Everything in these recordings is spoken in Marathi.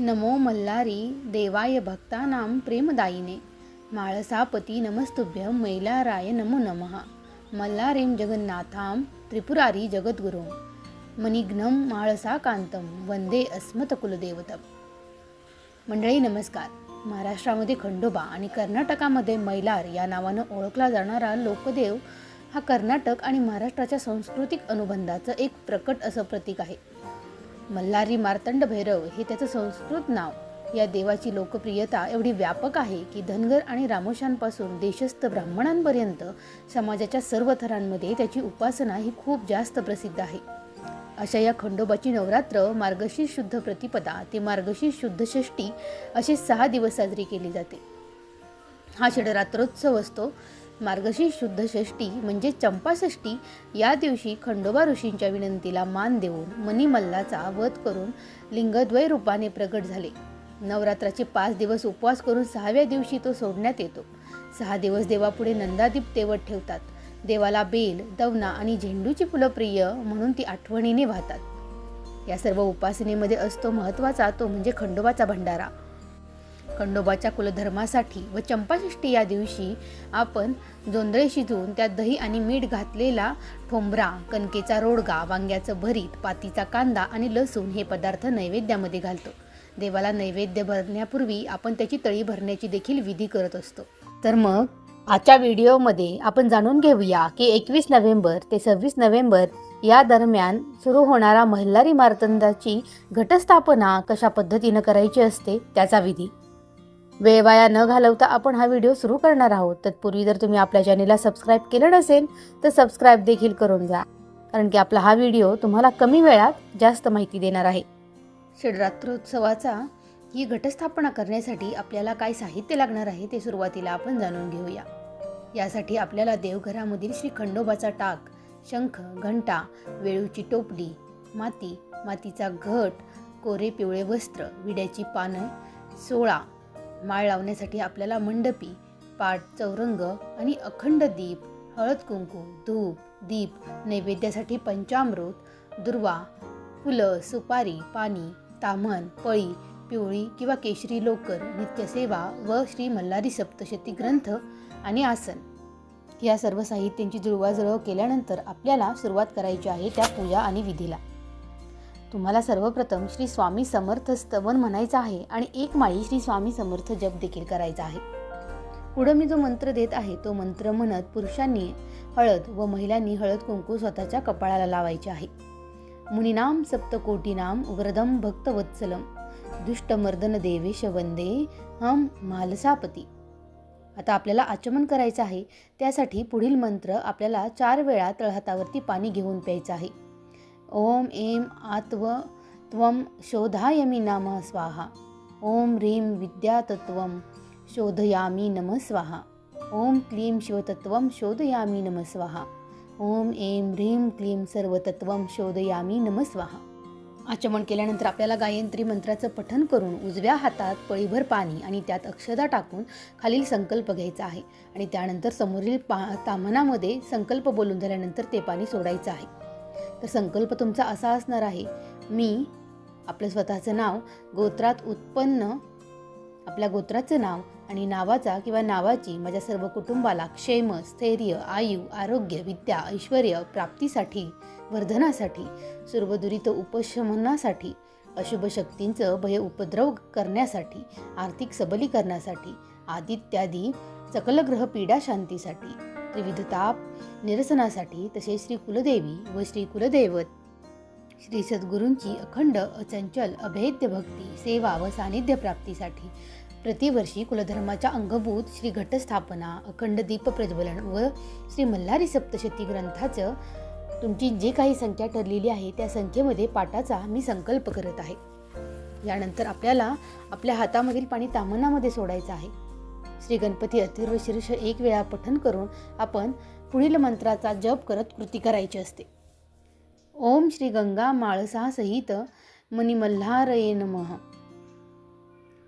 नमो मल्लारी देवाय भक्तानां प्रेमदायिने। माळसापती नमस्तुभ्य मैलाराय नमो नमः। मल्लारें जगन्नाथां त्रिपुरारी जगद्गुरुं। मणिघ्नं माळसाकांतं वंदे अस्मतकुलदेवतं मंडळी नमस्कार. महाराष्ट्रामध्ये खंडोबा आणि कर्नाटकामध्ये मैलार या नावानं ओळखला जाणारा लोकदेव हा कर्नाटक आणि महाराष्ट्राच्या सांस्कृतिक अनुबंधाचं एक प्रकट असं प्रतीक आहे. मल्हारी मार्तंड भैरव हे त्याचं संस्कृत नाव. या देवाची लोकप्रियता एवढी व्यापक आहे की धनगर आणि रामोशांपासून देशस्थ ब्राह्मणांपर्यंत समाजाच्या सर्व थरांमध्ये त्याची उपासना ही खूप जास्त प्रसिद्ध आहे. अशा या खंडोबाची नवरात्र मार्गशीर्ष शुद्ध प्रतिपदा ते मार्गशीर्ष शुद्ध षष्टी असे सहा दिवस साजरी केली जाते. हा षडरात्रोत्सव असतो. मार्गशीर्ष शुद्ध षष्टी म्हणजे चंपाषष्टी या दिवशी खंडोबा ऋषींच्या विनंतीला मान देऊन मणिमल्लाचा वध करून लिंगद्वय रूपाने प्रगट झाले. नवरात्राचे पाच दिवस उपवास करून सहाव्या दिवशी तो सोडण्यात येतो. सहा दिवस देवापुढे नंदादीप तेवत ठेवतात. देवाला बेल दवना आणि झेंडूची फुलं प्रिय म्हणून ती आठवणीने वाहतात. या सर्व उपासनेमध्ये असतो महत्त्वाचा तो म्हणजे खंडोबाचा भंडारा. खंडोबाच्या कुलधर्मासाठी व चंपाषष्ठी या दिवशी आपण जोंधळे शिजवून त्यात दही आणि मीठ घातलेला ठोंबरा कणकेचा रोडगा वांग्याचं भरीत पातीचा कांदा आणि लसूण हे पदार्थ नैवेद्यामध्ये घालतो. देवाला नैवेद्य भरण्यापूर्वी आपण त्याची तळी भरण्याची देखील विधी करत असतो. तर मग आजच्या व्हिडिओमध्ये आपण जाणून घेऊया की एकवीस नोव्हेंबर ते सव्वीस नोव्हेंबर या दरम्यान सुरू होणारा मल्हारी मार्तंडाची घटस्थापना कशा पद्धतीनं करायची असते त्याचा विधी. वेळ वाया न घालवता आपण हा व्हिडिओ सुरू करणार आहोत. तत्पूर्वी जर तुम्ही आपल्या चॅनेलला सबस्क्राईब केलं नसेल तर सबस्क्राईब देखील करून जा कारण की आपला हा व्हिडिओ तुम्हाला कमी वेळात जास्त माहिती देणार आहे. षडरात्रोत्सवाचा ही घटस्थापना करण्यासाठी आपल्याला काय साहित्य लागणार आहे ते सुरुवातीला आपण जाणून घेऊया. यासाठी आपल्याला देवघरामधील श्री खंडोबाचा टाक शंख घंटा वेळूची टोपली माती मातीचा घट कोरे पिवळे वस्त्र विड्याची पानं सोळा माळ लावण्यासाठी आपल्याला मंडपी पाट चौरंग आणि अखंड दीप हळद कुंकू धूप दीप नैवेद्यासाठी पंचामृत दुर्वा फुलं सुपारी पाणी तामन पळी पिवळी किंवा केशरी लोकर नित्यसेवा व श्री मल्हारी सप्तशती ग्रंथ आणि आसन. या सर्व साहित्यांची जुळवाजुळव केल्यानंतर आपल्याला सुरुवात करायची आहे त्या पूजा आणि विधीला. तुम्हाला सर्वप्रथम श्री स्वामी समर्थ स्तवन म्हणायचं आहे आणि एक माळी श्री स्वामी समर्थ जप देखील करायचा आहे. पुढं मी जो मंत्र देत आहे तो मंत्र म्हणत पुरुषांनी हळद व महिलांनी हळद कुंकू स्वतःच्या कपाळाला लावायचे आहे. मुनिनाम सप्तकोटीनाम व्रदम भक्तवत्सलम दुष्टमर्दन देवेश वंदे हम मालसापती. आता आपल्याला आचमन करायचं आहे त्यासाठी पुढील मंत्र आपल्याला चार वेळा तळहातावरती पाणी घेऊन प्यायचं आहे. ओम एम आत्व त्वं शोधायमी नाम स्वाहा। ओम ह्रीं विद्यातत्वम शोधयामी नम स्वाहा। ओम क्लीं शिवतत्त्वं शोधयामी नम स्वाहा। ओम एम ह्रीं क्लीं सर्वतत्वम शोधयामी नम स्वाहा। आचमन केल्यानंतर आपल्याला गायत्री मंत्राचं पठन करून उजव्या हातात पळीभर पाणी आणि त्यात अक्षदा टाकून खालील संकल्प घ्यायचा आहे. आणि त्यानंतर समोरील पा तामनामध्ये संकल्प बोलून झाल्यानंतर ते पाणी सोडायचं आहे. तर संकल्प तुमचा असा असणार आहे. मी आपलं स्वतःचं नाव गोत्रात उत्पन्न आपल्या गोत्राचं नाव आणि नावाचा किंवा नावाची माझ्या सर्व कुटुंबाला क्षेम स्थैर्य आयु आरोग्य विद्या ऐश्वर प्राप्तीसाठी वर्धनासाठी सर्वदुरित उपशमनासाठी अशुभ शक्तींचं भय उपद्रव करण्यासाठी आर्थिक सबलीकरणासाठी आदित्यादी सकलग्रह पीडा शांतीसाठी. त्रिविधताप निरसनासाठी तसेच श्री कुलदेवी व श्री कुलदैवत श्री सद्गुरूंची अखंड अचंचल अभेद्य भक्ती सेवा व सानिध्य प्राप्तीसाठी प्रतिवर्षी कुलधर्माच्या अंगभूत श्री घटस्थापना अखंड दीप प्रज्वलन व श्री मल्हारी सप्तशती ग्रंथाचं तुमची जी काही संख्या ठरलेली आहे त्या संख्येमध्ये पाठाचा मी संकल्प करत आहे. यानंतर आपल्याला आपल्या हातामधील पाणी तामनामध्ये सोडायचं आहे. श्री गणपती अतिर्वशीर्ष एक वेळा पठन करून आपण पुढील मंत्राचा जप करत कृती करायची असते. ओम श्री गंगा माळसा सहित मणिमल्हारये नमः.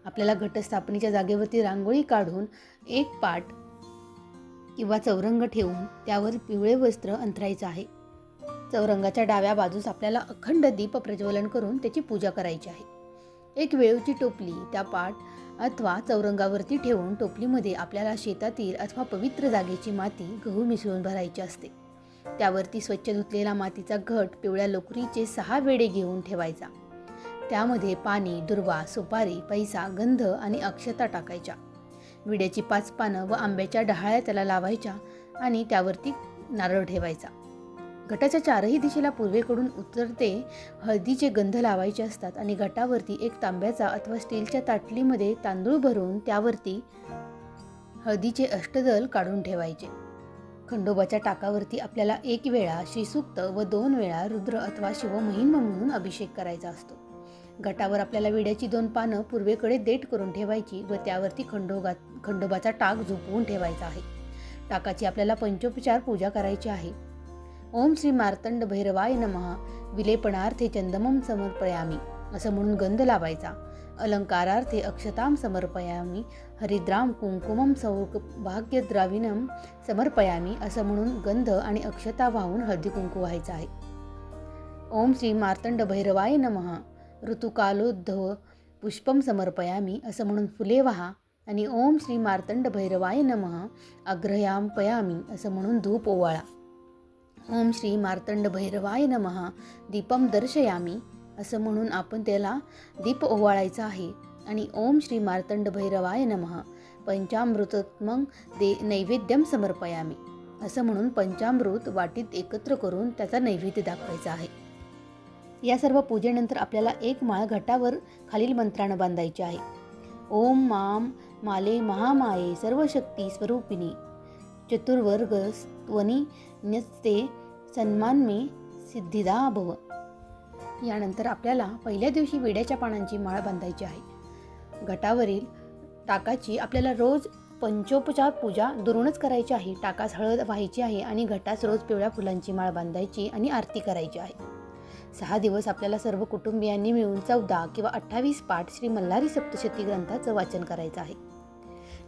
आपल्याला घटस्थापनेच्या जागेवरती रांगोळी काढून एक पाट किंवा चौरंग ठेवून त्यावर पिवळे वस्त्र अंतरायचं आहे. चौरंगाच्या डाव्या बाजूस आपल्याला अखंड दीप प्रज्वलन करून त्याची पूजा करायची आहे. एक वेळूची टोपली त्या पाट अथवा चौरंगावरती ठेवून टोपलीमध्ये आपल्याला शेतातील अथवा पवित्र जागेची माती गहू मिसळून भरायची असते. त्यावरती स्वच्छ धुतलेला मातीचा घट पिवळ्या लोकरीचे सहा वेडे घेऊन ठेवायचा. त्यामध्ये पाणी दुर्वा सुपारी पैसा गंध आणि अक्षता टाकायच्या. विड्याची पाच पानं व आंब्याच्या डहाळ्या त्याला लावायच्या आणि त्यावरती नारळ ठेवायचा. घटाच्या चारही दिशेला पूर्वेकडून उतरते हळदीचे गंध लावायचे असतात आणि घटावरती एक तांब्याचा अथवा स्टीलच्या ताटलीमध्ये तांदूळ भरून त्यावरती हळदीचे अष्टदल काढून ठेवायचे. खंडोबाच्या टाकावरती आपल्याला एक वेळा श्रीसूक्त व दोन वेळा रुद्र अथवा शिवमहिम म्हणून अभिषेक करायचा असतो. घटावर आपल्याला विड्याची दोन पानं पूर्वेकडे देठ करून ठेवायची व त्यावरती खंडोबा खंडोबाचा टाक झोपवून ठेवायचा आहे. टाकाची आपल्याला पंचोपचार पूजा करायची आहे. ओम श्री मार्तंड भैरवाय नमः. विलेपणार्थे चंदमम समर्पयामी. असं म्हणून गंध लावायचा. अलंकारार्थे अक्षताम समर्पयामी. हरिद्राम कुंकुमम सौभाग्यद्राविनम समर्पयामी. असं म्हणून गंध आणि अक्षता वाहून हळदी कुंकू व्हायचा आहे. ओम श्री मार्तंड भैरवाय नमः. ऋतुकालोद्धव पुष्पम समर्पयामी. असं म्हणून फुले वहा आणि ओम श्री मार्तंड भैरवाय नमः. अग्रयाम पयामी. असं म्हणून धूप ओवाळा. ओम श्री मार्तंड भैरवाय नमः. दीपम दर्शयामी. असं म्हणून आपण त्याला दीप ओवाळायचा आहे. आणि ओम श्री मार्तंड भैरवाय नमः पंचामृतत्मं दे नैवेद्यम समर्पयामी. असं म्हणून पंचामृत वाटीत एकत्र करून त्याचा नैवेद्य दाखवायचा आहे. या सर्व पूजेनंतर आपल्याला एक माळ घटावर खालील मंत्रानं बांधायची आहे. ओम माम माले महामाये सर्वशक्ती स्वरूपिणी. चतुर्वर्ग त्वनी न्यस्ते सन्मान मे सिद्धिदा भव. यानंतर आपल्याला पहिल्या दिवशी विड्याच्या पानांची माळ बांधायची आहे. घटावरील टाकाची आपल्याला रोज पंचोपचार पूजा दुरूनच करायची आहे. टाकास हळद व्हायची आहे आणि घटास रोज पिवळ्या फुलांची माळ बांधायची आणि आरती करायची आहे. सहा दिवस आपल्याला सर्व कुटुंबियांनी मिळून चौदा किंवा अठ्ठावीस पाठ श्री मल्हारी सप्तशती ग्रंथाचं वाचन करायचं आहे.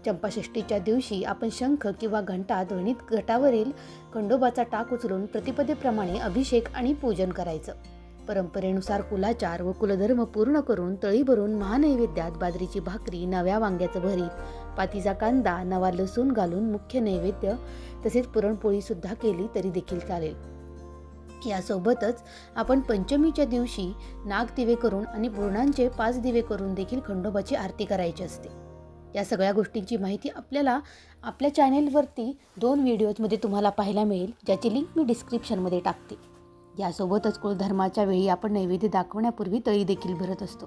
चंपाषष्टीच्या दिवशी आपण शंख किंवा घंटा ध्वनीत घटावरील खंडोबाचा टाक उचलून प्रतिपदेप्रमाणे अभिषेक आणि पूजन करायचं. परंपरेनुसार कुलाचार व कुलधर्म पूर्ण करून तळी भरून महानैवेद्यात बाजरीची भाकरी नव्या वांग्याचं भरीत पातीचा कांदा नवा लसूण घालून मुख्य नैवेद्य तसेच पुरणपोळीसुद्धा केली तरी देखील चालेल. यासोबतच आपण पंचमीच्या दिवशी नाग दिवे करून आणि पूर्णांचे पाच दिवे करून देखील खंडोबाची आरती करायची असते. या सगळ्या गोष्टींची माहिती आपल्याला आपल्या चॅनेलवरती दोन व्हिडिओजमध्ये तुम्हाला पाहायला मिळेल ज्याची लिंक मी डिस्क्रिप्शनमध्ये टाकते. यासोबतच कुळधर्माच्या वेळी आपण नैवेद्य दाखवण्यापूर्वी तळी देखील भरत असतो.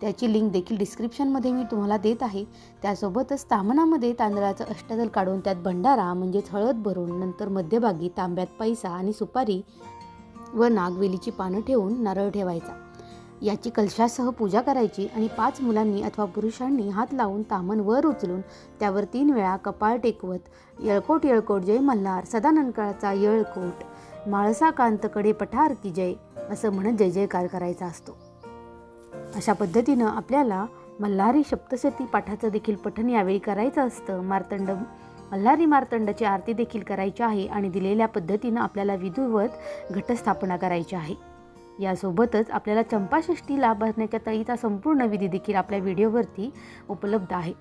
त्याची लिंक देखील डिस्क्रिप्शनमध्ये मी तुम्हाला देत आहे. त्यासोबतच तामणामध्ये तांदळाचं अष्टदल काढून त्यात भंडारा म्हणजेच हळद भरून नंतर मध्यभागी तांब्यात पैसा आणि सुपारी व नागवेलीची पानं ठेवून नारळ ठेवायचा. याची कलशासह पूजा करायची आणि पाच मुलांनी अथवा पुरुषांनी हात लावून तामन वर उचलून त्यावर तीन वेळा कपाळ टेकवत येळकोट येळकोट जय मल्हार सदानंदकाळाचा येळकोट माळसा कांतकडे पठार की जय असं म्हणत जय जयकार करायचा असतो. अशा पद्धतीनं आपल्याला मल्हारी सप्तशती पाठाचं देखील पठण यावेळी करायचं असतं. मार्तंड मल्हारी मार्तंडाची आरती देखील करायची आहे आणि दिलेल्या पद्धतीनं आपल्याला विधुवत घटस्थापना करायची आहे. यासोबतच आपल्याला चंपाषष्टीला भरण्याच्या तळीचा संपूर्ण विधी देखील आपल्या व्हिडिओवरती उपलब्ध आहे.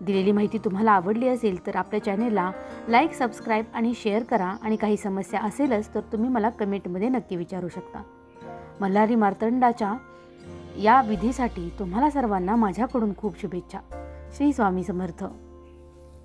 दिलेली माहिती तुम्हाला आवडली असेल तर आपल्या चॅनेलला लाईक सबस्क्राईब आणि शेअर करा आणि काही समस्या असेलच तर तुम्ही मला कमेंटमध्ये नक्की विचारू शकता. मल्हारी मार्तंडाच्या या विधीसाठी तुम्हाला सर्वांना माझ्याकडून खूप शुभेच्छा. श्री स्वामी समर्थ.